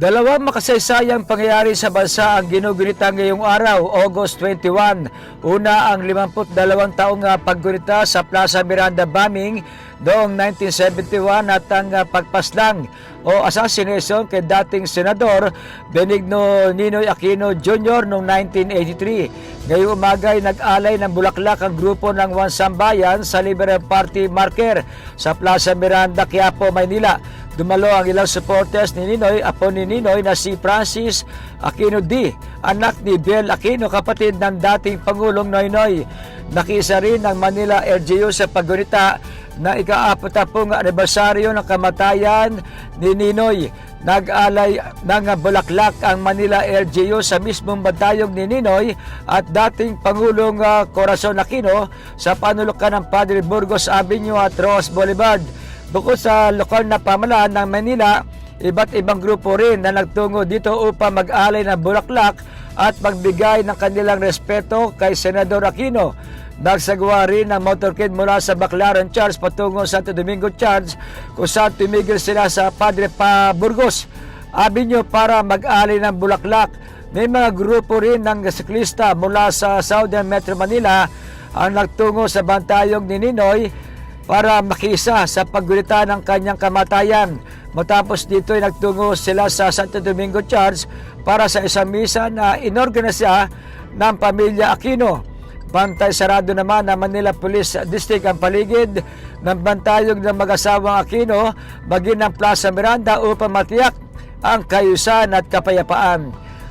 Dalawang makasaysayang pangyayari sa bansa ang ginugunita ngayong araw, August 21. Una ang 52 taong ah, paggunita sa Plaza Miranda bombing noong 1971 at ang ah, pagpaslang o assassination kay dating Senador Benigno Ninoy Aquino Jr. noong 1983. Ngayong umaga ay nag-alay ng bulaklak ang grupo ng One Sambayan sa Liberal Party marker sa Plaza Miranda, Quiapo, Maynila. Dumalo ang ilang supporters ni Ninoy, apo ni Ninoy na si Francis Aquino D, anak ni Biel Aquino, kapatid ng dating Pangulong Noynoy. Nakisa rin ng Manila LGU sa paggunita na ika-apatapong anibersaryo ng kamatayan ni Ninoy. Nag-alay ng bulaklak ang Manila LGU sa mismong bantayog ni Ninoy at dating Pangulong ah, Corazon Aquino sa panulukan ng Padre Burgos Avenue at Ross Boulevard. Bukod sa lokal na pamalaan ng Manila, iba't ibang grupo rin na nagtungo dito upang mag-alay ng bulaklak at magbigay ng kanilang respeto kay Senador Aquino. Nagsagawa rin ng motorcade mula sa Baclaran Charles patungo Santo Domingo Charles kung saan tumigil sila sa Padre Pa Burgos Avenue para mag-alay ng bulaklak. May mga grupo rin ng siklista mula sa Southern Metro Manila ang nagtungo sa bantayog ni Ninoy para makisa sa paggulita ng kanyang kamatayan. Matapos dito ay nagtungo sila sa Santo Domingo Church para sa isang misa na inorganisa ng pamilya Aquino. Bantay sarado naman ng Manila Police District ang paligid ng bantayog ng mag-asawang Aquino bagin ng Plaza Miranda upang matiyak ang kayusan at kapayapaan.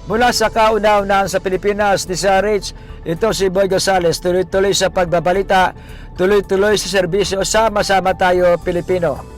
Mula sa kauna-unahan sa Pilipinas ni Sir Rich, ito si Boy Gonzales, tuloy-tuloy sa pagbabalita, tuloy-tuloy sa serbisyo, sama-sama tayo Pilipino.